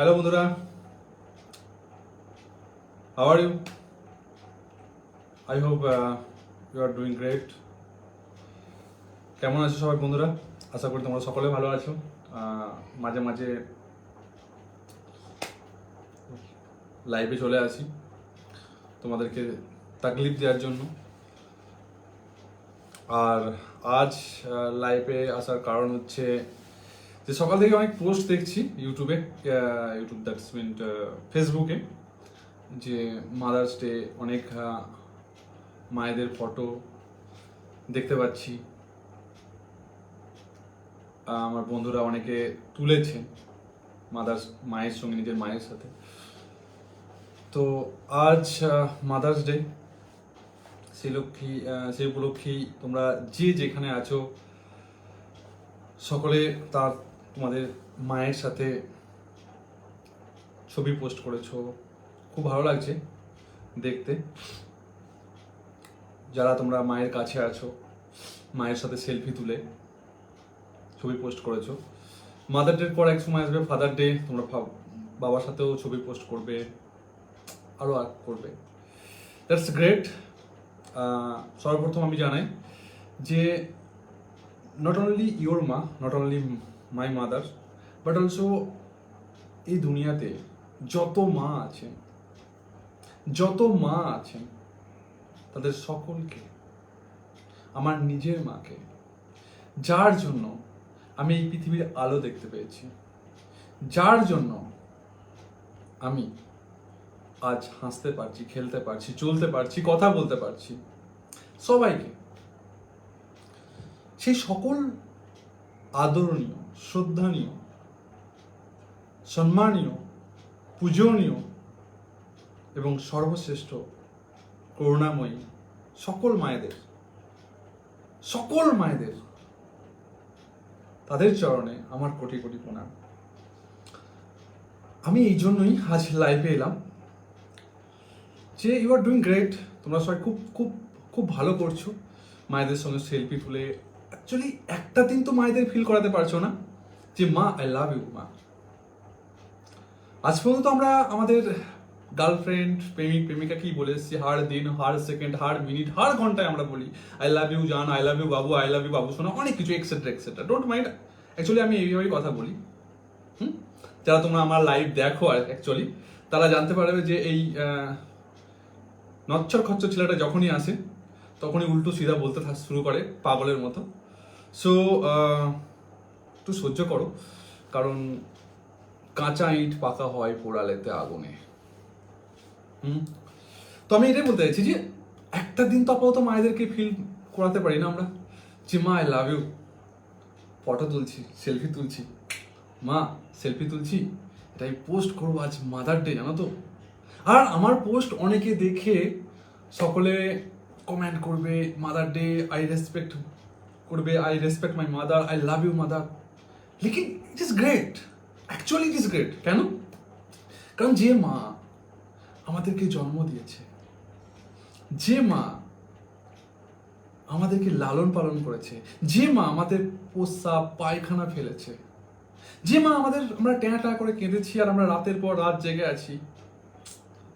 Hello বন্ধুরা। Are you I hope you are doing great কেমন আছো সবাই বন্ধুরা? আশা করি তোমরা সকলে ভালো আছো। মাঝে মাঝে লাইভে চলে আসি তোমাদেরকে তাকলিফ দেওয়ার জন্য। আর আজ লাইভে আসার কারণ হচ্ছে যে সকাল থেকে অনেক পোস্ট দেখছি ইউটিউবে ইউটিউব দ্যাটস মিন ফেসবুকে যে মাদার্স ডে অনেক মায়েদের ফটো দেখতে পাচ্ছি। আমার বন্ধুরা অনেকে তুলেছে মাদার্স মায়ের সঙ্গে নিজের মায়ের সাথে। তো আজ মাদার্স ডে সেই লক্ষ্যে আহ, সেই উপলক্ষেই তোমরা যে যেখানে আছো সকলে তার তোমাদের মায়ের সাথে ছবি পোস্ট করেছ। খুব ভালো লাগছে দেখতে। যারা তোমরা মায়ের কাছে আছো, মায়ের সাথে সেলফি তুলে ছবি পোস্ট করেছ। মাদার ডের পর এক সময় আসবে ফাদার ডে তোমরা বাবার সাথেও ছবি পোস্ট করবে আরও আর করবে। দ্যাটস গ্রেট সর্বপ্রথম আমি জানাই যে নট অনলি ইয়োর মা not only my mother but also এই দুনিয়াতে যত মা আছেন যত মা আছেন তাদের সকলকে, আমার নিজের মাকে, যার জন্য আমি এই পৃথিবীর আলো দেখতে পেয়েছি, যার জন্য আমি আজ হাসতে পারছি, খেলতে পারছি, চলতে পারছি, কথা বলতে পারছি, সবাইকে, সেই সকল আদরণীয়, শ্রদ্ধানীয়, সম্মানীয়, পূজনীয় এবং সর্বশ্রেষ্ঠ করুণাময়ী সকল মায়েদের সকল মায়েদের তাদের চরণে আমার কোটি কোটি প্রণাম। আমি এই জন্যই আজ লাইভে এলাম যে ইউ আর ডুইং গ্রেট তোমরা সবাই খুব খুব খুব ভালো করছ। মায়েদের সঙ্গে সেলফি তুলে অ্যাকচুয়ালি একটা দিন তো মায়েদের ফিল করাতে পারছ না যে, মা আই লাভ ইউ মা। আজ পর্যন্ত আমরা আমাদের গার্লফ্রেন্ড প্রেমিক, প্রেমিকা কি বলে এসেছি? হার দিন, হার সেকেন্ড হার মিনিট হার ঘন্টায় আমরা বলি আই লাভ ইউ জান আই লাভ ইউ বাবু আই লাভ ইউ বাবু, শোনা, অনেক কিছু etcetera etcetera don't mind actually আমি এইভাবেই কথা বলি। হুম? যারা তোমরা আমার লাইভ দেখো, আর অ্যাকচুয়ালি তারা জানতে পারবে যে এই নচ্ছর খচ্চর ছেলেটা যখনই আসে, তখনই উল্টো সিধা বলতে শুরু করে, পাগলের মতো। সো একটু সহ্য করো। কারণ কাঁচা ইট পাকা হয় পোড়ালেতে আগুনে। হুম? তো আমি এটাই বলতে চাইছি যে, একটা দিন তো আপাতত মায়েদেরকে ফিল করাতে পারি না আমরা। যে, মা আই লাভ ইউ ফটো তুলছি সেলফি তুলছি। মা সেলফি তুলছি? এটাই পোস্ট করব আজ মাদার ডে জানো তো? আর আমার পোস্ট অনেকে দেখে সকলে কমেন্ট করবে মাদার ডে আই রেসপেক্ট করবে I respect my mother I love you mother লেকিন it is great actually it is great কেন? কারণ যে মা আমাদেরকে জন্ম দিয়েছে, যে মা আমাদেরকে লালন পালন করেছে, যে মা আমাদের পোষা পায়খানা ফেলেছে, যে মা আমাদের, আমরা ট্যাঁ ট্যাঁ করে কেঁদেছি আর আমরা রাতের পর রাত জেগে আছি,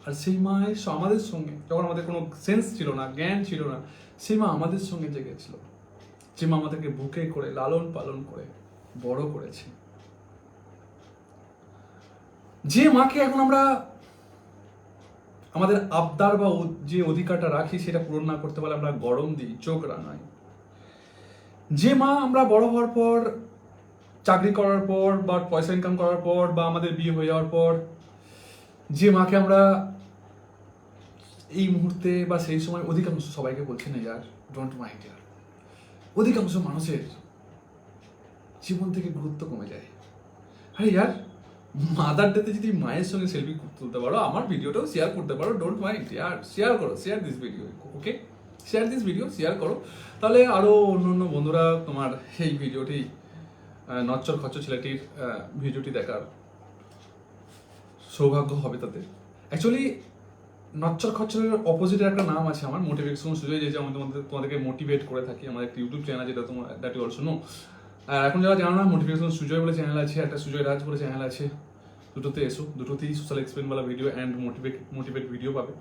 আর সেই মা আমাদের সঙ্গে যখন আমাদের কোনো সেন্স ছিল না, জ্ঞান ছিল না, সেই মা আমাদের সঙ্গে জেগেছিল। যে মা আমাদেরকে বুকে করে, লালন পালন করে, বড় করেছে। যে মাকে এখন আমরা আমাদের আবদার বা যে অধিকারটা রাখি, সেটা পূরণ না করতে পারলে আমরা গরম দিই, চোখ রাঙাই। যে মা আমরা বড় হওয়ার পর, চাকরি করার পর বা পয়সা ইনকাম করার পর বা আমাদের বিয়ে হয়ে যাওয়ার পর, যে মাকে আমরা এই মুহূর্তে বা সেই সময় অধিকাংশ সবাইকে বলছি, না, ইয়ার ডোন্ট মাইন্ড ইয়ার। অধিকাংশ মানুষের জীবন থেকে গুরুত্ব কমে যায়। আরে ইয়ার মাদার ডেতে যদি মায়ের সঙ্গে সেলফি তুলতে পারো, আমার ভিডিওটাও শেয়ার করতে পারো ডোন্ট মাইন্ড ইয়ার শেয়ার করো share this video okay share this video share করো। তাহলে আরও অন্য অন্য বন্ধুরা তোমার এই ভিডিওটি নচ্চর খচ্চর ছেলেটির ভিডিওটি দেখার সৌভাগ্য হবে তাদের। অ্যাকচুয়ালি নচ্চর খচ্চরের অপোজিটের একটা নাম আছে আমার মোটিভেশন সুজয় যে আমি তোমাদের তোমাদেরকে মোটিভেট করে থাকি, আমার একটা ইউটিউব চ্যানেল যেটা তোমার দ্যাট ইউ অলসো নো আর এখন যারা জানো না মোটিভেশন সুজয় বলে চ্যানেল আছে, একটা সুজয় রাজ বলে চ্যানেল আছে, দুটোতে এসো, দুটোতেই social এক্সপেরিমেন্টওয়ালা video and motivate motivate video পাবে,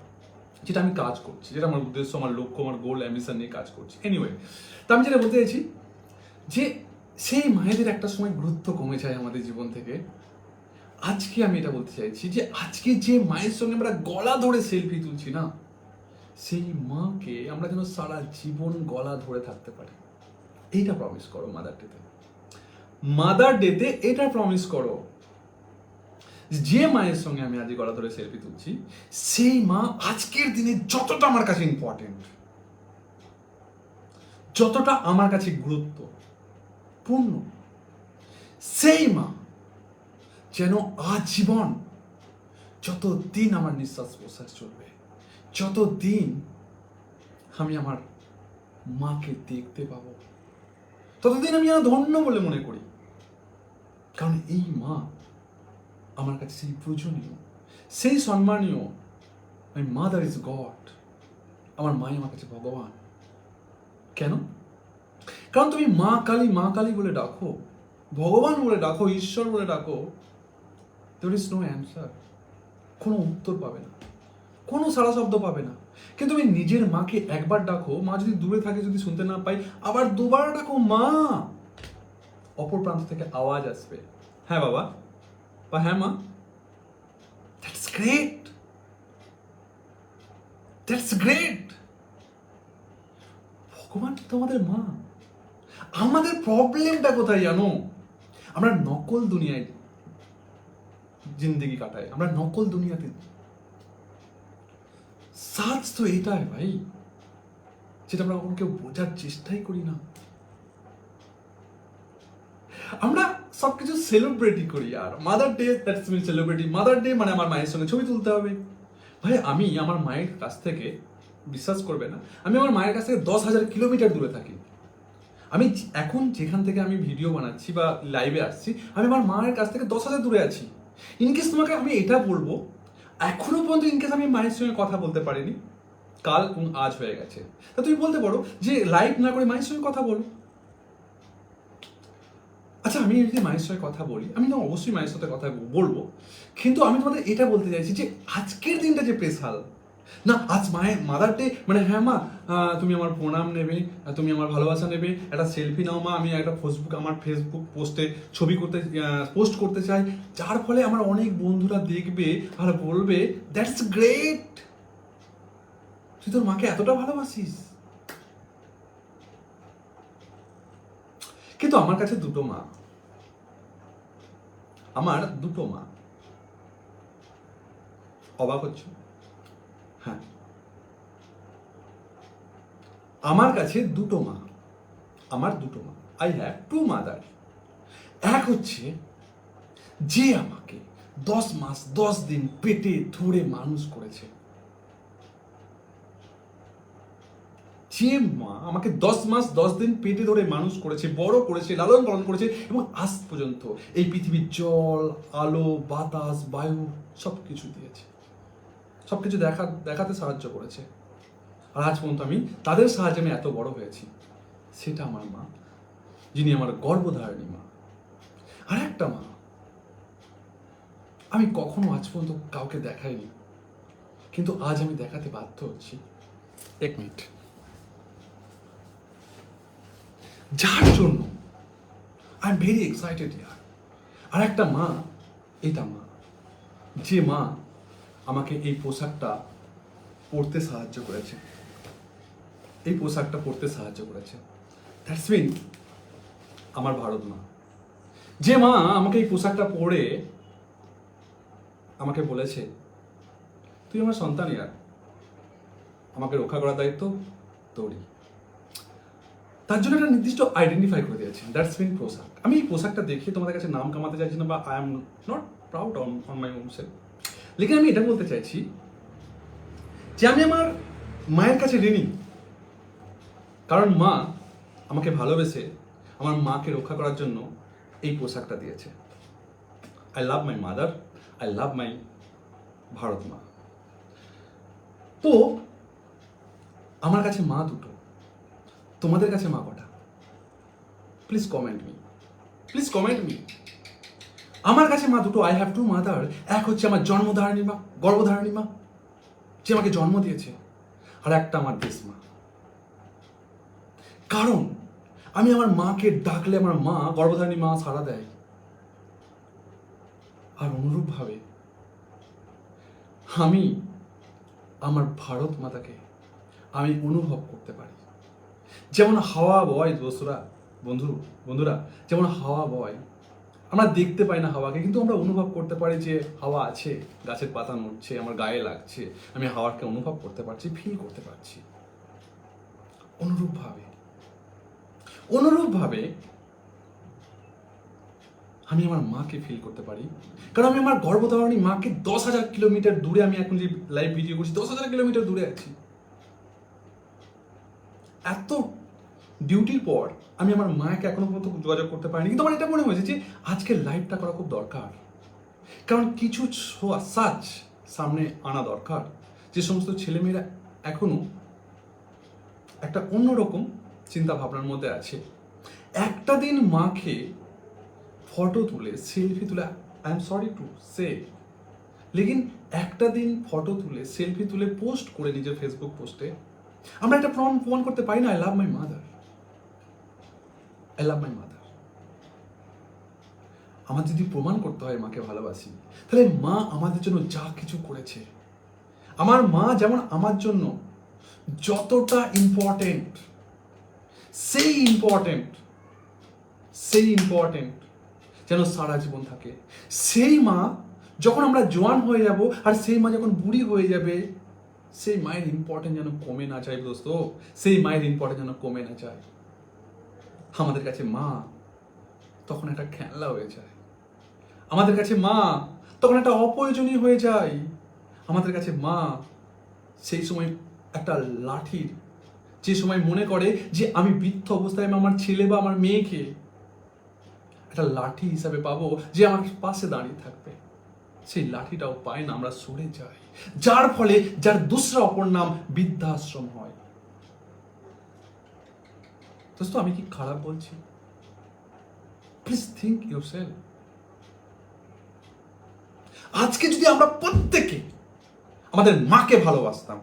যেটা আমি কাজ করছি, যেটা আমার উদ্দেশ্য, আমার লক্ষ্য, আমার গোল অ্যাম্বিশন নিয়ে কাজ করছি। এনিওয়ে তা আমি যেটা বলতে চাইছি যে, সেই মায়েদের একটা সময় গুরুত্ব কমে যায় আমাদের জীবন থেকে। আজকে আমি এটা বলতে চাইছি যে আজকে যে মায়ের সঙ্গে আমরা গলা ধরে সেলফি তুলছি না, সেই মাকে আমরা যেন সারা জীবন গলা ধরে থাকতে পারি। এইটা প্রমিস করো মাদার ডেতে মাদার ডেতে এটা প্রমিস করো যে মায়ের সঙ্গে আমি আজ গলা ধরে সেলফি তুলছি, সেই মা আজকের দিনে যতটা আমার কাছে ইম্পর্টেন্ট যতটা আমার কাছে গুরুত্ব, পূর্ণ, সেই মা যেন আজীবন যত দিন আমার নিঃশ্বাস প্রশ্বাস চলবে যত দিন আমি আমার মাকে দেখতে পাবো, ততদিন আমি যেন ধন্য বলে মনে করি। কারণ এই মা আমার কাছে সেই পূজনীয়, সেই সম্মানীয় মাই মাদার ইজ গড আমার মাই আমার কাছে ভগবান। কেন? কারণ তুমি মা কালী মা কালী বলে ডাকো, ভগবান বলে ডাকো, ঈশ্বর বলে ডাকো দের ইজ নো অ্যান্সার কোনো উত্তর পাবে না। কোনো সারা শব্দ পাবে না। কিন্তু তুমি নিজের মাকে একবার ডাকো, মা যদি দূরে থাকে, যদি শুনতে না পাই আবার দুবার ডাকো, মা! অপর প্রান্ত থেকে আওয়াজ আসবে। হ্যাঁ বাবা। বা হ্যাঁ মা। দ্যাটস গ্রেট দ্যাটস গ্রেট ভগবান তোমাদের মা। আমাদের প্রবলেমটা কোথায় জানো? আমরা নকল দুনিয়ায় জিন্দগি কাটাই আমরা নকল দুনিয়াতে সাজ তো এটাই ভাই, যেটা আমরা কখনো কেউ বোঝার চেষ্টাই করি না। আমরা সবকিছু সেলিব্রেটি করি আর mother day that's mean celebrity mother day মানে আমার মায়ের সঙ্গে ছবি তুলতে হবে। ভাই, আমি আমার মায়ের কাছ থেকে, বিশ্বাস করবে না, আমি আমার মায়ের কাছ থেকে দশ হাজার কিলোমিটার দূরে থাকি। আমি এখন যেখান থেকে আমি ভিডিও বানাচ্ছি বা লাইভে আসছি, আমি আমার মায়ের কাছ থেকে দশ হাজার দূরে আছি। ইনকেস তোমাকে আমি এটা বলব, এখনও পর্যন্ত ইনকেস আমি মায়ের সঙ্গে কথা বলতে পারিনি, কাল এবং আজ হয়ে গেছে। তা তুমি বলতে পারো যে লাইভ না করে মায়ের সঙ্গে কথা বলো। আচ্ছা আমি যদি মায়ের সঙ্গে কথা বলি, আমি তো অবশ্যই মায়ের সাথে কথা বলব। কিন্তু আমি তোমাদের এটা বলতে চাইছি যে আজকের দিনটা যে স্পেশাল না, আজ মায়ের মাদার ডে মানে হ্যাঁ মা তুমি আমার প্রণাম নেবে তুমি আমার ভালোবাসা নেবে, একটা সেলফি নাও মা, আমি একটা ফেসবুক আমার ফেসবুক পোস্টে ছবি করতে পোস্ট করতে চাই। যার ফলে আমার অনেক বন্ধুরা দেখবে, আর বলবে দ্যাটস গ্রেট তুই তোর মাকে এতটা ভালোবাসিস? কিন্তু আমার কাছে দুটো মা। আমার দুটো মা। অবাক হচ্ছ? আমার কাছে দুটো মা। আমার দুটো মা। আই হ্যাভ টু মাদার এক হচ্ছে যে আমাকে দশ মাস, দশ দিন পেটে ধরে মানুষ করেছে। যে মা আমাকে দশ মাস, দশ দিন পেটে ধরে মানুষ করেছে, বড় করেছে, লালন পালন করেছে এবং আজ পর্যন্ত এই পৃথিবীর জল, আলো, বাতাস, বায়ু সব কিছু দিয়েছে। সব কিছু দেখা, দেখাতে সাহায্য করেছে। আর আজ পর্যন্ত আমি তাদের সাহায্যে আমি এত বড় হয়েছি। সেটা আমার মা, যিনি আমার গর্বধারণী মা। আর একটা মা, আমি কখনো আজ পর্যন্ত কাউকে দেখাইনি, কিন্তু আজ আমি দেখাতে বাধ্য হচ্ছি। এক মিনিট। যার জন্য আই এম ভেরি এক্সাইটেড ইয়ার আর একটা মা, এটা মা, যে মা আমাকে এই পোশাকটা পরতে সাহায্য করেছে। এই পোশাকটা পরতে সাহায্য করেছে। দ্যাটস মিন আমার ভারত মা। যে মা আমাকে এই পোশাকটা পরে আমাকে বলেছে, তুই আমার সন্তান ইয়ার। আমাকে রক্ষা করার দায়িত্ব তোরই। তার জন্য একটা নির্দিষ্ট আইডেন্টিফাই করে দিয়েছে। দ্যাটস মিন পোশাক। আমি এই পোশাকটা দেখে তোমাদের কাছে নাম কামাতে চাইছি না বা I am not proud on on my own self লেকিন আমি এটা বলতে চাইছি যে আমি আমার মায়ের কাছে ঋণী। কারণ মা আমাকে ভালোবেসে আমার মাকে রক্ষা করার জন্য এই পোশাকটা দিয়েছে। I love my mother I love my Bharat মা। তো আমার কাছে মা দুটো, তোমাদের কাছে মা কটা? Please comment me please comment me আমার কাছে মা দুটো আই হ্যাভ টু মাদার এক হচ্ছে আমার জন্মধারণী মা, গর্ভধারণী মা, যে আমাকে জন্ম দিয়েছে, আর একটা আমার দেশ মা। কারণ? আমি আমার মাকে ডাকলে আমার মা গর্ভধারণী মা সাড়া দেয়। আর অনুরূপভাবে আমি আমার ভারত মাতাকে আমি অনুভব করতে পারি। যেমন হাওয়া বয় দোসরা, বন্ধু, বন্ধুরা, যেমন হাওয়া বয়, আমরা দেখতে পাই না হাওয়াকে, কিন্তু আমরা অনুভব করতে পারি যে হাওয়া আছে, গাছের পাতা নড়ছে, আমার গায়ে লাগছে, আমি হাওয়াকে অনুভব করতে পারছি ফিল করতে পারছি। অনুরূপভাবে অনুরূপভাবে আমি আমার মাকে ফিল করতে পারি। কারণ আমি আমার গর্ভধারণী মাকে দশ হাজার কিলোমিটার দূরে আমি এখন যে লাইভ ভিডিও করছি, দশ হাজার কিলোমিটার দূরে আছি। এত ডিউটির পর আমি আমার মাকে এখনও পর্যন্ত যোগাযোগ করতে পারিনি। কিন্তু আমার এটা মনে হয়েছে যে আজকের লাইভটা করা খুব দরকার। কারণ কিছু সাজ সামনে আনা দরকার। যে সমস্ত ছেলেমেয়েরা এখনও একটা অন্যরকম চিন্তা ভাবনার মধ্যে আছে। একটা দিন মাকে ফটো তুলে সেলফি তুলে I am sorry to say লেকিন একটা দিন ফটো তুলে সেলফি তুলে পোস্ট করে নিজের ফেসবুক পোস্টে আমরা একটা প্রমাণ প্রমাণ করতে পারি না I love my mother I love my mother আমার যদি প্রমাণ করতে হয় মাকে ভালোবাসি, তাহলে মা আমাদের জন্য যা কিছু করেছে, আমার মা যেমন আমার জন্য যতটা ইম্পর্টেন্ট সেই ইম্পর্টেন্ট সেই ইম্পর্টেন্ট যেন সারা জীবন থাকে। সেই মা যখন আমরা জোয়ান হয়ে যাব আর সেই মা যখন বুড়ি হয়ে যাবে সেই মায়ের ইম্পর্টেন্ট যেন কমে না যায় দোস্ত। সেই মায়ের ইম্পর্টেন্ট যেন কমে না যায়। আমাদের কাছে মা তখন একটা খেলনা হয়ে যায়। আমাদের কাছে মা তখন একটা অপ্রয়োজনীয় হয়ে যায়। আমাদের কাছে মা সেই সময় একটা লাঠির যে সময় মনে করে যে আমি বৃদ্ধ অবস্থায় আমি আমার ছেলে বা আমার মেয়েকে একটা লাঠি হিসাবে পাবো, যে আমার পাশে দাঁড়িয়ে থাকবে। সেই লাঠিটাও পাই না, আমরা সরে যাই। যার ফলে যার দুসরা অপর নাম বৃদ্ধাশ্রম হয়। দোস্ত, আমি কি খারাপ বলছি? প্লিজ থিঙ্ক ইউর সেলফ আজকে যদি আমরা প্রত্যেকে আমাদের মাকে ভালোবাসতাম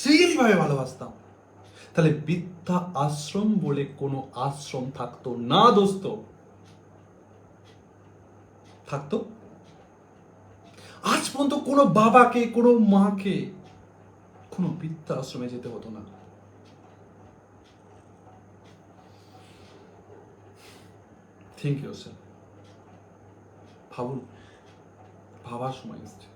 সিরিয়াসলি ভাবে ভালোবাসতাম। তাহলে বৃদ্ধা আশ্রম বলে কোনো আশ্রম থাকতো না, দোস্ত? থাকতো? আজ পর্যন্ত কোনো বাবাকে, কোনো মাকে কোনো বৃদ্ধা আশ্রমে যেতে হতো না। থিঙ্ক ইউ স্যার ভাবুন, ভাবার সময় এসছে।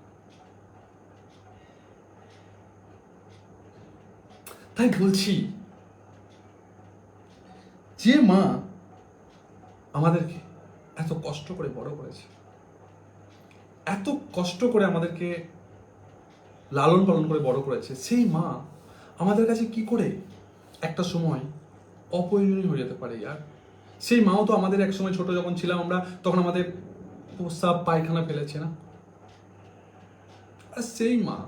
তাই বলছি, যে মা আমাদেরকে এত কষ্ট করে বড় করেছে, এত কষ্ট করে আমাদেরকে লালন পালন করে বড় করেছে, সেই মা আমাদের কাছে কি করে একটা সময় অপ্রয়োজনীয় হয়ে যেতে পারে আর সেই মাও তো আমাদের এক সময় ছোট যখন ছিলাম আমরা, তখন আমাদের প্রস্রাব পায়খানা ফেলেছে না? আর সেই মা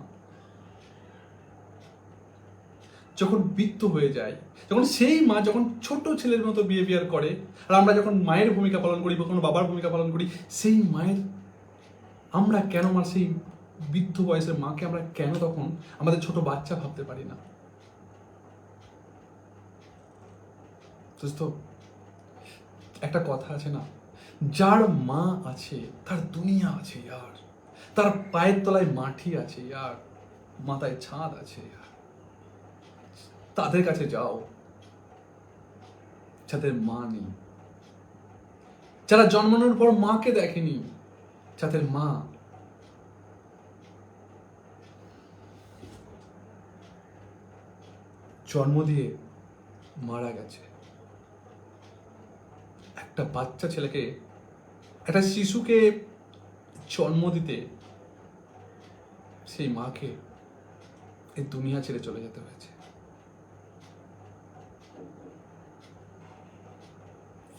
যখন বৃত্ত হয়ে যায় যখন সেই মা যখন ছোট ছেলের মতো বিহেভিয়ার করে, আর আমরা যখন মায়ের ভূমিকা পালন করি বা কোনো বাবার ভূমিকা পালন করি, সেই মায়ের, আমরা কেন আমার সেই বৃদ্ধ বয়সের মাকে আমরা কেন তখন আমাদের ছোট বাচ্চা ভাবতে পারি না? একটা কথা আছে না, যার মা আছে, তার দুনিয়া আছে, ইয়ার। তার পায়ের তলায় মাটি আছে, ইয়ার। মাথায় ছাদ আছে, ইয়ার। তাদের কাছে যাও। যাদের মা নেই। যারা জন্মানোর পর মাকে দেখেনি, যাদের মা জন্ম দিয়ে মারা গেছে। একটা বাচ্চা ছেলেকে, একটা শিশুকে জন্ম দিতে সেই মাকে এই দুনিয়া ছেড়ে চলে যেতে হয়েছে।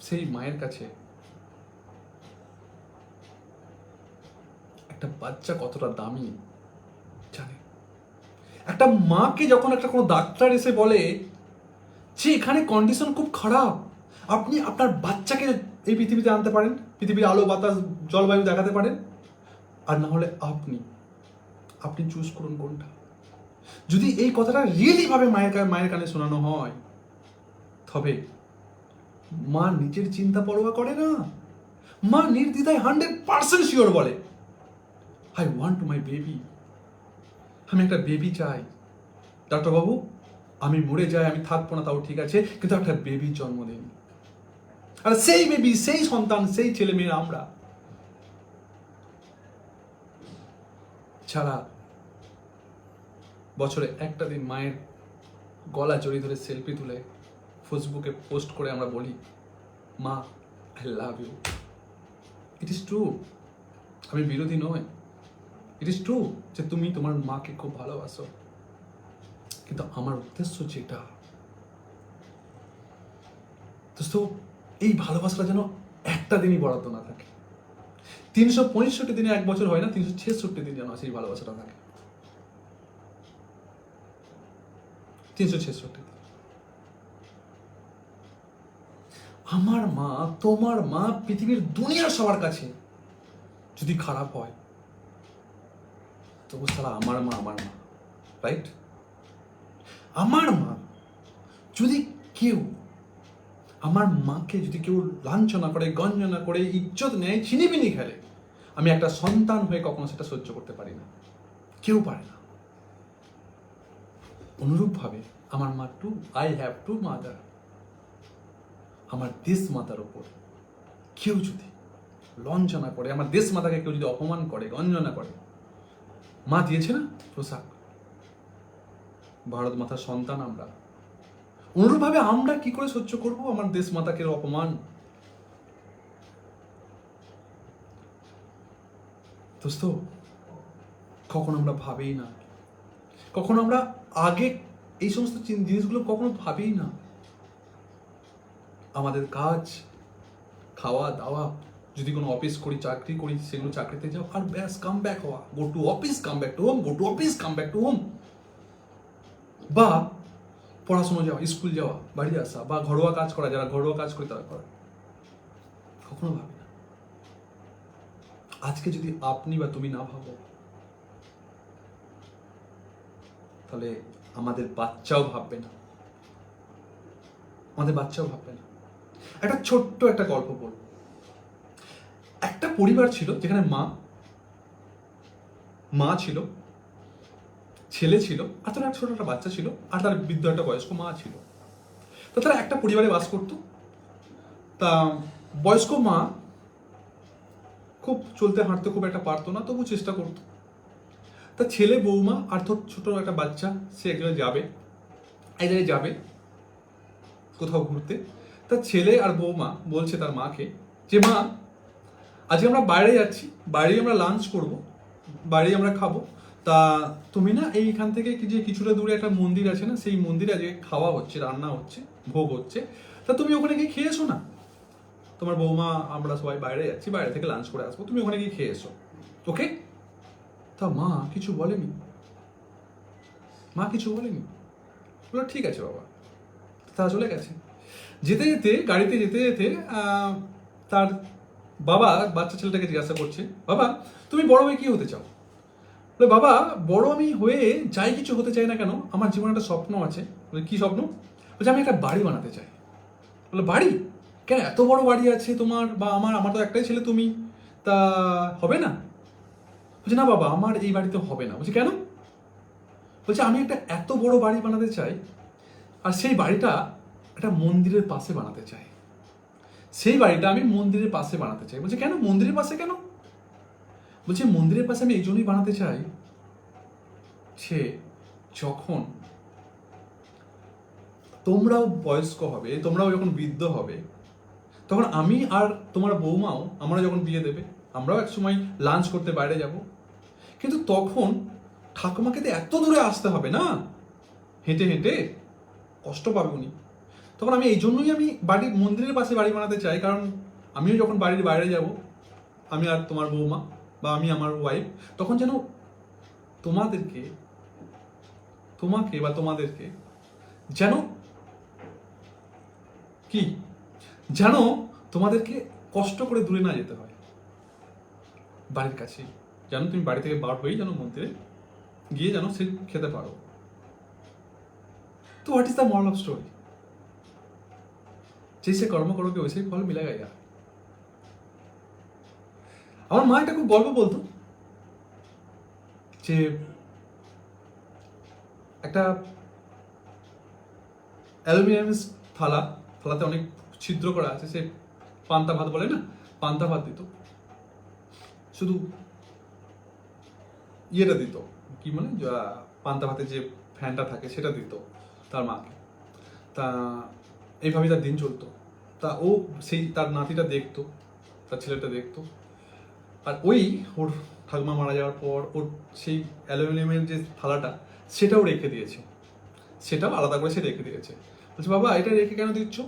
সেই মায়ের কাছে একটা বাচ্চা কতটা দামি জানে? একটা মাকে যখন একটা কোনো ডাক্তার এসে বলে যে এখানে কন্ডিশন খুব খারাপ, আপনি আপনার বাচ্চাকে এই পৃথিবীতে আনতে পারেন, পৃথিবীর আলো, বাতাস, জলবায়ু দেখাতে পারেন, আর না হলে আপনি আপনি চুজ করুন কোনটা। যদি এই কথাটা রিয়েলি ভাবে মায়ের মায়ের কানে শোনানো হয়, তবে মা নিজের চিন্তা পরোয়া করে না? মা নির্দ্বিধায় হান্ড্রেড পার্সেন্ট শিওর বলে। আই ওয়ান্ট মাই বেবি আমি একটা বেবি চাই। ডাক্তারবাবু আমি মরে যাই, আমি থাকব না, তাও ঠিক আছে, কিন্তু একটা বেবির জন্ম দিন আর সেই বেবি সেই সন্তান, সেই ছেলে মেয়ে আমরা। ছাড়া বছরে একটা দিন মায়ের গলা জড়িয়ে ধরে সেলফি তুলে ফেসবুকে পোস্ট করে আমরা বলি, মা I love you it is true আমি বিরোধী নই। ইট ইজ ট্রু যে তুমি তোমার মাকে খুব ভালোবাসো। কিন্তু আমার উদ্দেশ্য যেটা, দোস্ত, এই ভালোবাসাটা যেন একটা দিনই বরাদ্দ না থাকে। তিনশো পঁয়ষট্টি দিনে এক বছর হয় না, তিনশো ছেষট্টি দিন যেন সেই ভালোবাসাটা থাকে। তিনশো ছেষট্টি দিন আমার মা, তোমার মা পৃথিবীর দুনিয়ার সবার কাছে যদি খারাপ হয়, তবু সারা আমার মা আমার মা রাইট আমার মা যদি কেউ, আমার মাকে যদি কেউ লাঞ্ছনা করে, গঞ্জনা করে, ইজ্জত নেয় ছিনিবিনি খেলে, আমি একটা সন্তান হয়ে কখনো সেটা সহ্য করতে পারি না। কেউ পারে না। অনুরূপভাবে আমার মা too I have two mother আমার দেশ মাতার ওপর। কেউ যদি লঞ্চনা করে, আমার দেশ মাতাকে কেউ যদি অপমান করে, গঞ্জনা করে, মা দিয়েছে না পোশাক ভারত মাতার সন্তান আমরা। অনুরূপভাবে আমরা কি করে সহ্য করব আমার দেশ মাতাকে অপমান? দোস্ত, কখন আমরা ভাবেই না। কখন আমরা আগে এই সমস্ত জিনিসগুলো কখনো ভাবেই না। আমাদের কাজ, খাওয়া, দাওয়া, যদি কোনো অফিস করি, চাকরি করি, সেগুলো চাকরিতে যাও, আর ব্যাস কাম ব্যাক হওয়া। Go to office come back to home go to office come back to home বা পড়াশোনা যাওয়া স্কুল যাওয়া, বাড়ি আসা, বা ঘরোয়া কাজ করা, যারা ঘরোয়া কাজ করে তারা করা। কখনো ভাবি না। আজকে যদি আপনি বা তুমি না ভাবো, তাহলে আমাদের বাচ্চাও ভাববে না। আমাদের বাচ্চাও ভাববে না। একটা ছোট্ট একটা গল্প বলব একটা পরিবার ছিল যেখানে মা মা ছিল, ছেলে ছিল, আর তার ছোট একটা বাচ্চা ছিল, আর তার বৃদ্ধ একটা বয়স্ক মা ছিল। তো তারা একটা পরিবারে বাস করত। তা বয়স্ক মা খুব চলতে হাঁটতে খুব একটা পারতো না, তবু চেষ্টা করতো। তা ছেলে বৌমা আর তোর ছোট একটা বাচ্চা, সে এক জায়গায় যাবে এক যাবে কোথাও ঘুরতে। তা ছেলে আর বৌমা বলছে তার মাকে যে, মা, আজকে আমরা বাইরে যাচ্ছি। বাইরেই আমরা লাঞ্চ করব, বাইরেই আমরা খাব। তা তুমি না এইখান থেকে যে কিছুটা দূরে একটা মন্দির আছে না, সেই মন্দিরে আজকে খাওয়া হচ্ছে, রান্না হচ্ছে, ভোগ হচ্ছে। তা তুমি ওখানে গিয়ে খেয়ে এসো না। তোমার বৌমা, আমরা সবাই বাইরে যাচ্ছি, বাইরে থেকে লাঞ্চ করে আসব। তুমি ওখানে গিয়ে খেয়ে এসো, ওকে? তা মা কিছু বলেনি। মা কিছু বলেনি। বলল, ঠিক আছে বাবা। তারা চলে গেছে। যেতে যেতে, গাড়িতে যেতে যেতে তার বাবা বাচ্চা ছেলেটাকে জিজ্ঞাসা করছে, বাবা, তুমি বড় হয়ে কি হতে চাও? বলে, বাবা, বড় আমি হয়ে যাই কিছু হতে চাই না কেন, আমার জীবনে একটা স্বপ্ন আছে। বলে, কি স্বপ্ন? বলছে, আমি একটা বাড়ি বানাতে চাই। বলে, বাড়ি? কেন এত বড় বাড়ি আছে তোমার বা আমার? আমার তো একটাই ছেলে তুমি। তা হবে না? বলছে, না বাবা, আমার এই বাড়িতে হবে না। বলছে, কেন? বলছে, আমি একটা এত বড় বাড়ি বানাতে চাই, আর সেই বাড়িটা একটা মন্দিরের পাশে বানাতে চাই। সেই বাড়িটা আমি মন্দিরের পাশে বানাতে চাই। বলছে, কেন? মন্দিরের পাশে কেন? বলছে, মন্দিরের পাশে আমি এই জন্যই বানাতে চাই সে যখন তোমরাও বয়স্ক হবে, তোমরাও যখন বৃদ্ধ হবে, তখন আমি আর তোমার বৌমাও আমরা যখন বিয়ে দেবে, আমরাও এক সময় লাঞ্চ করতে বাইরে যাব। কিন্তু তখন ঠাকুমাকে তো এত দূরে আসতে হবে না? হেঁটে হেঁটে কষ্ট পাবে উনি। তখন আমি এই জন্যই আমি বাড়ির মন্দিরের পাশে বাড়ি বানাতে চাই, কারণ আমিও যখন বাড়ির বাইরে যাব, আমি আর তোমার বৌমা বা আমি আমার ওয়াইফ তখন যেন তোমাদেরকে, তোমাকে বা তোমাদেরকে যেন কি? যেন তোমাদেরকে কষ্ট করে দূরে না যেতে হয়। বাড়ির কাছেই। যেন তুমি বাড়ি থেকে বার হয়েই যেন মন্দিরে গিয়ে যেন সে খেতে পারো। তো what is the moral of story जैसे কর্ম করোগে वैसे ही ফল মিলেগা यार আমার মা এটা খুব গল্প বলতো যে একটা অ্যালুমিনিয়াম থালা থালাতে অনেক ছিদ্র করা আছে সে পান্তা ভাত বলে না পান্তা ভাত দিত শুধু ইয়েটা দিত কি মানে যা- পান্তা ভাতের যে ফ্যানটা থাকে সেটা দিত তার মাকে তা এইভাবেই তার দিন চলতো তা ও সেই তার নাতিটা দেখতো, তার ছেলেটা দেখতো। আর ওই ওর ঠাকুমা মারা যাওয়ার পর ওর সেই অ্যালুমিনিয়ামের যে থালাটা, সেটাও রেখে দিয়েছে। সেটাও আলাদা করে সে রেখে দিয়েছে। বলছে, বাবা, এটা রেখে কেন দিচ্ছ?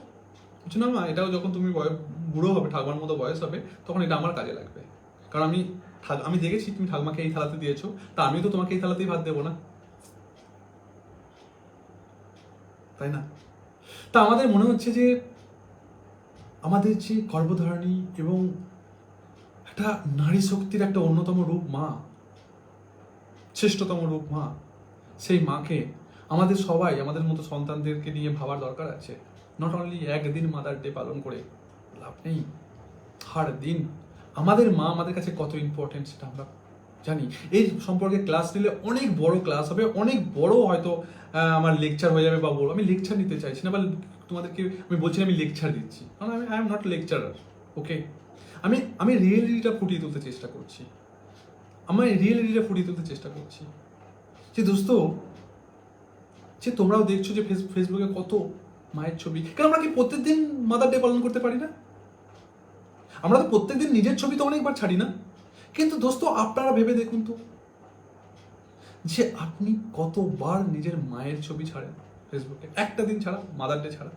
বলছে, না, মা, এটাও যখন তুমি বয়স বুড়ো হবে, ঠাকুমার মতো বয়স হবে, তখন এটা আমার কাজে লাগবে। কারণ আমি আমি দেখেছি তুমি ঠাকুমাকে এই থালাতে দিয়েছ, তা আমিও তো তোমাকে এই থালাতেই ভাত দেবো না। তাই না? তা আমাদের মনে হচ্ছে যে আমাদের যে গর্ভধারণী এবং একটা নারী শক্তির একটা অন্যতম রূপ মা, শ্রেষ্ঠতম রূপ মা, সেই মাকে আমাদের সবাই, আমাদের মতো সন্তানদেরকে নিয়ে ভাবার দরকার আছে। নট অনলি একদিন মাদার ডে পালন করে লাভ নেই, হার দিন। আমাদের মা আমাদের কাছে কত ইম্পর্টেন্ট সেটা আমরা জানি। এই সম্পর্কে ক্লাস নিলে অনেক বড় ক্লাস হবে, অনেক বড় হয়তো আমার লেকচার হয়ে যাবে বা বলব আমি লেকচার নিতে চাইছি না, বা তোমাদেরকে আমি বলছি, আমি লেকচার দিচ্ছি। কারণ আমি I am not lecturer okay আমি আমি রিয়েলিটিটা ফুটিয়ে তুলতে চেষ্টা করছি। আমার রিয়েলিটিটা ফুটিয়ে তুলতে চেষ্টা করছি। যে দোস্ত, যে তোমরাও দেখছ যে ফেস- ফেসবুকে কত মায়ের ছবি। কেন আমরা কি প্রত্যেকদিন মাদার ডে পালন করতে পারি না? আমরা তো প্রত্যেকদিন নিজের ছবি তো অনেকবার ছাড়ি না। কিন্তু দোস্ত, আপনারা ভেবে দেখুন তো, যে আপনি কতবার নিজের মায়ের ছবি ছাড়েন। ফেসবুকে একটা দিন ছাড়া মাদার ডে ছাড়া।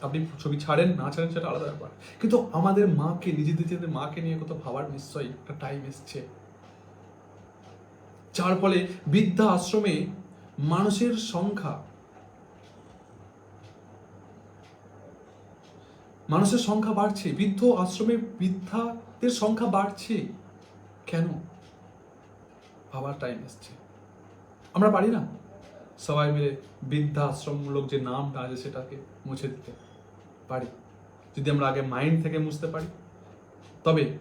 আপনি ছবি ছাড়েন, না ছাড়েন, সেটা আলাদা ব্যাপার। কিন্তু আমাদের মাকে, নিজেদের নিজেদের মাকে নিয়ে কত ভাবার নিশ্চয়ই একটা টাইম এসছে। যার ফলে বৃদ্ধা আশ্রমে মানুষের সংখ্যা মানুষের সংখ্যা বাড়ছে। বৃদ্ধ আশ্রমে বৃদ্ধাদের সংখ্যা বাড়ছে। কেন? ভাবার টাইম এসছে। আমরা পারি না। সবাই মিলে বৃদ্ধা আশ্রমমূলক যে নামটা আছে সেটাকে মুছে দিতে পারি। যদি আমরা আগে মাইন্ড থেকে মুছতে পারি, তবে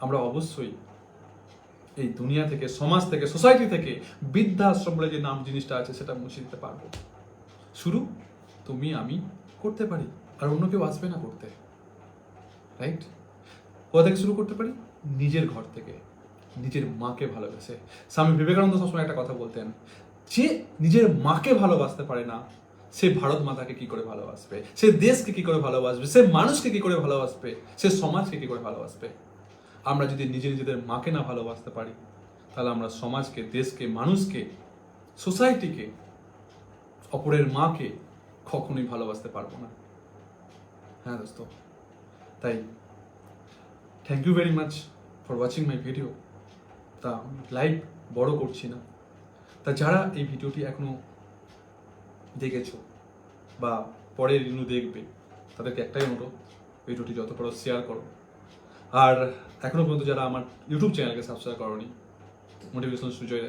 আমরা অবশ্যই এই দুনিয়া থেকে, সমাজ থেকে সোসাইটি থেকে বৃদ্ধাশ্রম বলে যে নাম জিনিসটা আছে সেটা মুছে দিতে পারব। শুরু তুমি, আমি করতে পারি, আর অন্য কেউ আসবে না করতে। রাইট কোথা থেকে শুরু করতে পারি? নিজের ঘর থেকে। নিজের মাকে ভালোবেসে। স্বামী বিবেকানন্দ সবসময় একটা কথা বলতেন যে নিজের মাকে ভালোবাসতে পারে না। সে ভারত মাতাকে কি করে ভালোবাসবে? সে দেশকে কি করে ভালোবাসবে? সে মানুষকে কি করে ভালোবাসবে? সে সমাজকে কি করে ভালোবাসবে? আমরা যদি নিজে নিজেদের মাকে না ভালোবাসতে পারি, তাহলে আমরা সমাজকে, দেশকে, মানুষকে, সোসাইটিকে, অপরের মাকে কখনোই ভালোবাসতে পারব না। হ্যাঁ দোস্ত। তাই thank you very much for watching my video তা লাইভ বড় করছি না। তা যারা এই ভিডিওটি এখনও দেখেছ বা পরে রিনু দেখবে, তাদেরকে একটাই অনুরোধ ভিডিওটি যত পারো শেয়ার করো। আর এখনও পর্যন্ত যারা আমার ইউটিউব চ্যানেলকে সাবস্ক্রাইব করনি মোটিভেশন সুজয়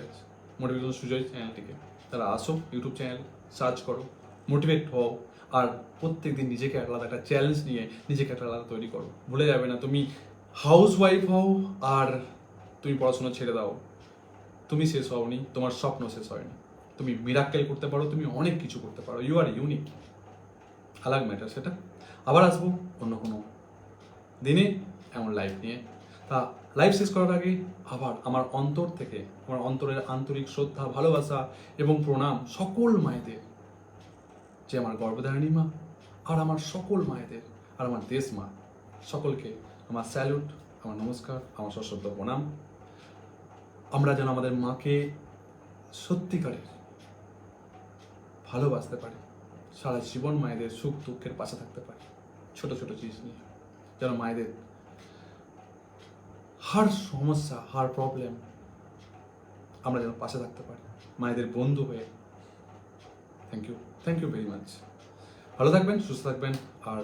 মোটিভেশন সুজয় চ্যানেলটিকে তারা আসো ইউটিউব চ্যানেল সার্চ করো মোটিভেট হও, আর প্রত্যেক দিন নিজেকে আলাদা একটা চ্যালেঞ্জ নিয়ে নিজেকে একটা আলাদা তৈরি করো। ভুলে যাবে না, তুমি হাউস ওয়াইফ হও আর তুমি পড়াশোনা ছেড়ে দাও। তুমি শেষ হওনি, তোমার স্বপ্ন শেষ হয়নি। তুমি মিরাক্কেল করতে পারো, তুমি অনেক কিছু করতে পারো। ইউ আর ইউনিক আলাগ ম্যাটার সেটা। আবার আসব অন্য কোনো দিনে এমন লাইফ নিয়ে। তা লাইফ শেষ করার আগে আবার আমার অন্তর থেকে, আমার অন্তরের আন্তরিক শ্রদ্ধা, ভালোবাসা এবং প্রণাম সকল মায়েদের, যে আমার গর্ভধারিণী মা আর আমার সকল মায়েদের, আর আমার দেশ মা, সকলকে আমার স্যালুট আমার নমস্কার, আমার সশ্রদ্ধ প্রণাম। আমরা যেন আমাদের মাকে সত্যিকারের ভালোবাসতে পারি, সারা জীবন মায়েদের সুখ দুঃখের পাশে থাকতে পারি, ছোট ছোট জিনিস নিয়ে। যেন মায়েদের হার সমস্যা, হার প্রবলেম আমরা যেন পাশে থাকতে পারি। মায়েদের বন্ধু হয়ে। Thank you thank you very much ভালো থাকবেন, সুস্থ থাকবেন, আর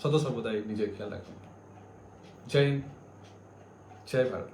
সদা সর্বদাই নিজের খেয়াল রাখবেন। জয় হিন্দ, জয় ভারত।